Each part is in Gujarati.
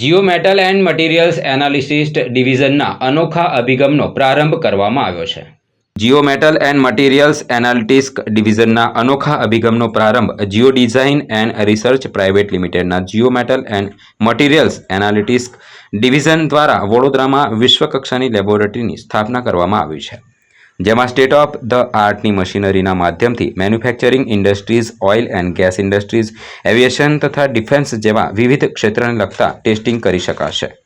Jio metal and materials analyst ડિવિઝનના અનોખા અભિગમનો પ્રારંભ કરવામાં આવ્યો છે. Jio metal and materials analytics ડિવિઝનના અનોખા અભિગમનો પ્રારંભ Jio design and research private લિમિટેડના Jio metal and materials analytics division દ્વારા વડોદરામાં વિશ્વકક્ષાની લેબોરેટરીની સ્થાપના કરવામાં આવી છે. જેમાં સ્ટેટ ઓફ ધ આર્ટની મશીનરીના માધ્યમથી manufacturing industries oil and gas industries aviation તથા ડિફેન્સ જેવા વિવિધ ક્ષેત્રને લગતા ટેસ્ટિંગ કરી શકાશે.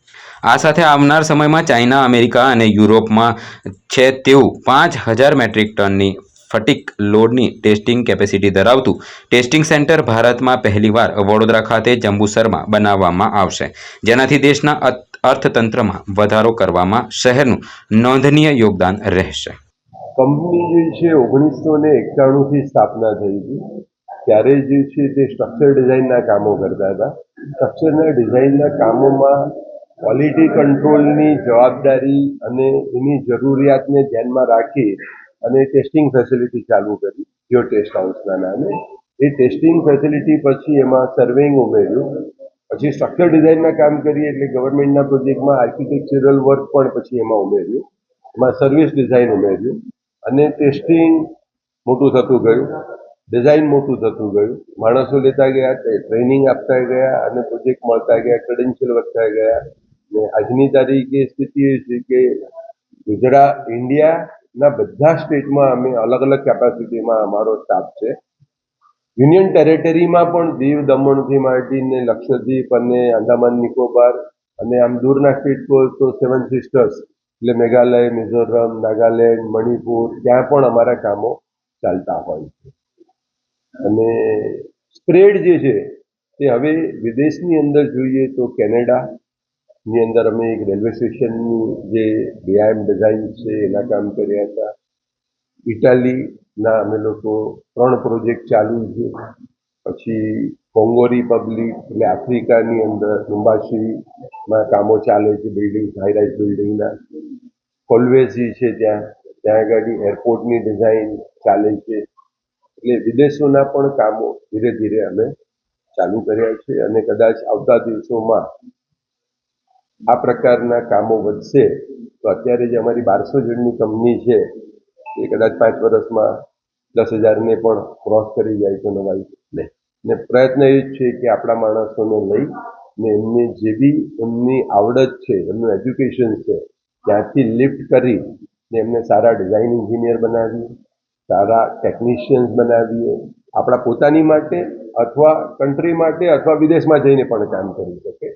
આ સાથે આવનાર સમયમાં ચાઇના, અમેરિકા અને યુરોપમાં છે તેવું પાંચ હજાર મેટ્રિક ટનની ફટિક લોડની ટેસ્ટિંગ કેપેસિટી ધરાવતું ટેસ્ટિંગ સેન્ટર ભારતમાં પહેલીવાર વડોદરા ખાતે જંબુસરમાં બનાવવામાં આવશે. જેનાથી દેશના અર્થ- અર્થતંત્રમાં વધારો કરવામાં શહેરનું નોંધનીય યોગદાન રહેશે. કંપની જે છે, ઓગણીસો ને એકાણુંથી સ્થાપના થઈ હતી. ત્યારે જે છે, તે સ્ટ્રક્ચર ડિઝાઇનના કામો કરતા હતા. સ્ટ્રક્ચરના ડિઝાઇનના કામોમાં ક્વોલિટી કંટ્રોલની જવાબદારી અને એની જરૂરિયાતને ધ્યાનમાં રાખી અને ટેસ્ટિંગ ફેસિલિટી ચાલુ કરી જીઓ ટેસ્ટ હાઉસના નામે. એ ટેસ્ટિંગ ફેસિલિટી પછી એમાં સર્વેઇંગ ઉમેર્યું. પછી સ્ટ્રક્ચર ડિઝાઇનના કામ કરીએ એટલે ગવર્મેન્ટના પ્રોજેક્ટમાં આર્કિટેક્ચરલ વર્ક પણ પછી એમાં ઉમેર્યું. એમાં સર્વિસ ડિઝાઇન ઉમેર્યું. અને ટેસ્ટિંગ મોટું થતું ગયું. ડિઝાઇન મોટું થતું ગયું. માણસો લેતા ગયા ટ્રેનિંગ આપતા ગયા અને પ્રોજેક્ટ મળતા ગયા ક્રેડેન્શિયલ વધતા ગયા. ને આજની તારીખે સ્થિતિ એ છે કે ગુજરાત ઇન્ડિયાના બધા સ્ટેટમાં અમે અલગ અલગ કેપેસિટીમાં અમારો સ્ટાફ છે. યુનિયન ટેરેટરીમાં પણ દીવ, દમણથી માંડીને લક્ષદ્વીપ અને અંદામાન નિકોબાર અને આમ દૂરના સ્ટેટ તો સેવન સિસ્ટર્સ એટલે મેઘાલય, મિઝોરમ, નાગાલેન્ડ, મણિપુર ત્યાં પણ અમારા કામો ચાલતા હોય છે. અને સ્પ્રેડ જે છે તે હવે વિદેશની અંદર જોઈએ તો કેનેડાની અંદર અમે એક રેલવે સ્ટેશનની જે ડીઆઈએમ ડિઝાઇન છે એના કામ કર્યા હતા. ઇટાલીના અમે લોકો ત્રણ પ્રોજેક્ટ ચાલુ છે. પછી કોંગો રિપબ્લિક એટલે આફ્રિકાની અંદર લુંબાશીમાં કામો ચાલે છે બિલ્ડિંગ હાઈરાઇઝ બિલ્ડિંગના કોલ્વેઝી છે ત્યાં. ત્યાં આગળ એરપોર્ટની ડિઝાઇન ચાલે છે. એટલે વિદેશોના પણ કામો ધીરે ધીરે અમે ચાલુ કર્યા છે અને કદાચ આવતા દિવસોમાં આ પ્રકારના કામો વધશે, તો અત્યારે જે અમારી બારસો જણની કંપની છે, એ કદાચ પાંચ વર્ષમાં દસ હજારને પણ ક્રોસ કરી જાય તો નવાઈ નહીં ને પ્રયત્ન એ જ છે કે આપણા માણસોને લઈ ને એમને જે બી એમની આવડત છે, એમનું એજ્યુકેશન છે ત્યાંથી લિફ્ટ કરી ને એમને સારા ડિઝાઇન એન્જિનિયર બનાવીએ, સારા ટેકનિશિયન્સ બનાવીએ, આપણા પોતાની માટે અથવા કન્ટ્રી માટે અથવા વિદેશમાં જઈને પણ કામ કરી શકે.